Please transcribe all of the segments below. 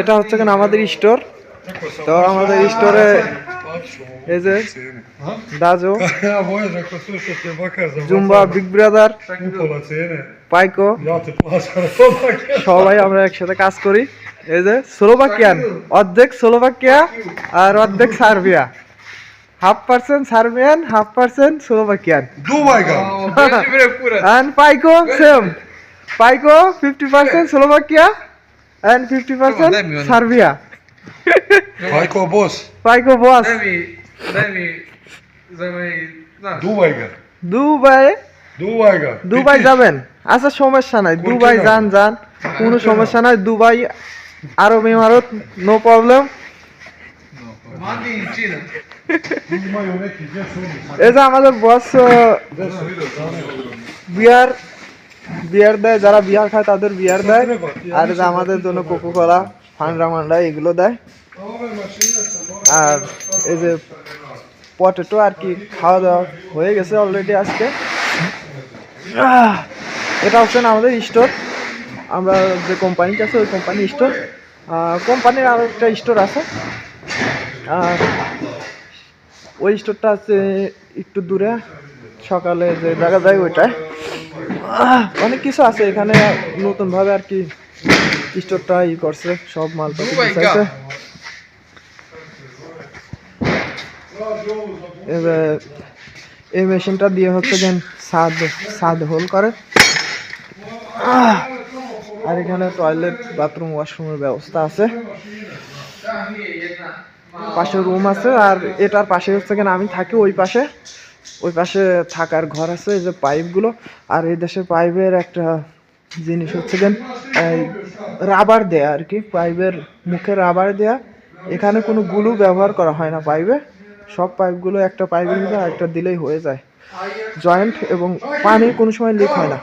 এটা হচ্ছে কেন আমাদের স্টোর তো আমাদের স্টোরে এই যে দাজো জুম্বা বিগ ব্রাদার পাইকো. সবাই আমরা একসাথে কাজ করি এই যে স্লোভাকিয়ান অর্ধেক স্লোভাকিয়া আর অর্ধেক Serbia half percent Serbian half percent Slovakian! পাইকো same পাইকো fifty percent Slovakia and 50% Serbia. Pajko boss. Pajko boss. Daj mi, daj mi, daj mi, znaš. Dubaj ga. Dubaj? Dubaj ga. Dubaj যাবেন আচ্ছা সমস্যা নাই Dubai যান যান কোনো সমস্যা নাই Dubai আরব ইমারত নো প্রবলেম এই যে আমাদের বস বিয়ার বিয়ার দেয় যারা বিয়ার খায় তাদের বিয়ার দেয়। আর যে আমাদের জন্য কোকো কলা ফান্ডা মান্ডা এগুলো দেয়. আর এই যে পটেটো আর কি খাওয়া দাওয়া হয়ে গেছে অলরেডি আজকে। এটা হচ্ছে না আমাদের স্টোর আমরা যে কোম্পানিটা আছে ওই কোম্পানি স্টোর কোম্পানির আরও একটা স্টোর আছে। আর ওই স্টোরটা আছে একটু দূরে সকালে যে দেখা যায় ওইটায়। অনেক কিছু আছে এখানে নতুন ভাবে আর কি স্টোরটা ই করছে সব মালপাতি Oh গুছাইছে। এই মেশিনটা দিয়ে হচ্ছে যেন সাদ সাদ হোল করে। আর এখানে টয়লেট বাথরুম ওয়াশরুমের ব্যবস্থা আছে। পাশে রুম আছে আর এটার পাশে হচ্ছে কেন আমি থাকি ওই পাশে। ওই পাশে থাকার ঘর আছে, এই যে পাইপগুলো আর এই দেশের পাইপের একটা জিনিস হচ্ছে যেন রাবার দেয়া আর কি পাইপের মুখে রাবার দেয়া। এখানে কোনো গুলু ব্যবহার করা হয় না পাইপে সব পাইপগুলো একটা পাইপের মধ্যে একটা দিলেই হয়ে যায়। জয়েন্ট এবং পানি কোনো সময় লিক হয় না।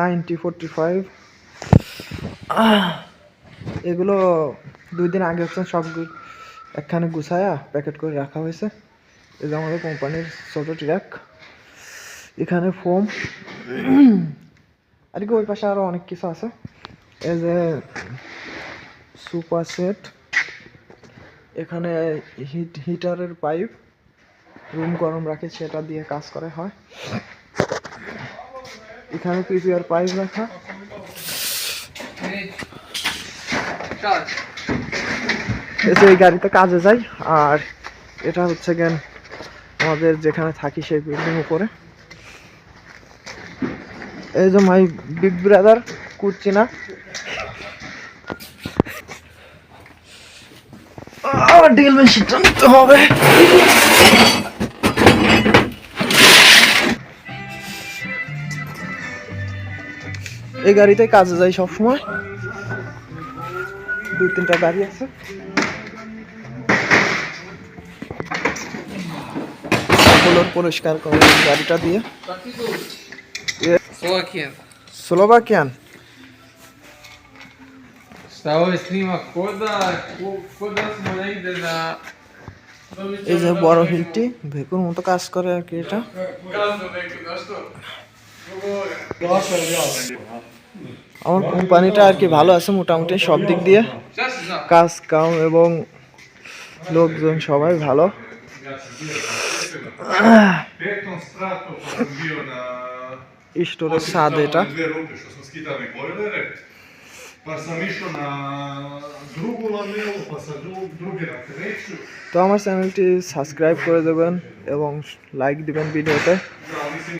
নাইনটি ফোরটি ফাইভ এগুলো দুই দিন আগে হচ্ছে সবগুলো একখানে গুছায়া প্যাকেট করে রাখা হয়েছে। যে আমাদের কোম্পানির ছোটো ট্র্যাক এখানে ফোম। আর কি, ওই পাশে আরও অনেক কিছু আছে। এই যে সুপার সেট এখানে হিট, হিটারের পাইপ, রুম গরম রাখে, সেটা দিয়ে কাজ করে, হয়। এখানে পিপিআর পাইপ রাখা। Čao. এই গাড়িতে কাজে যাই, আর এটা হচ্ছে গেন আমাদের যেখানে থাকি সেই বিল্ডিং উপরে। এই যে মাই বিগ ব্রাদার কুচিনা ডিল মেশিনটা নিতে হবে। এই গাড়িতে কাজে যাই সবসময়। দুই তিনটা গাড়ি আছে। ফ্লোর পরিষ্কার করে গাড়িটা দিয়ে. স্লোভাকিয়ান. এই যে বড় হিলটি ভেকুর মতো কাজ করে আর কি এটা আমার কোম্পানিটা আর কি ভালো আছে মোটামুটি সব দিক দিয়ে? কাজ কাম এবং লোকজন সবাই ভালো petom spratu pa sam bio na... I što স্টোরের স্বাদ এটা Dve rupe što sam smo skidali bojlere. Pa sam išao na drugu lamelu, pa sa dru- druge na treću. তো আমার চ্যানেলটি সাবস্ক্রাইব করে দেবেন এবং লাইক দিবেন ভিডিওতে Da,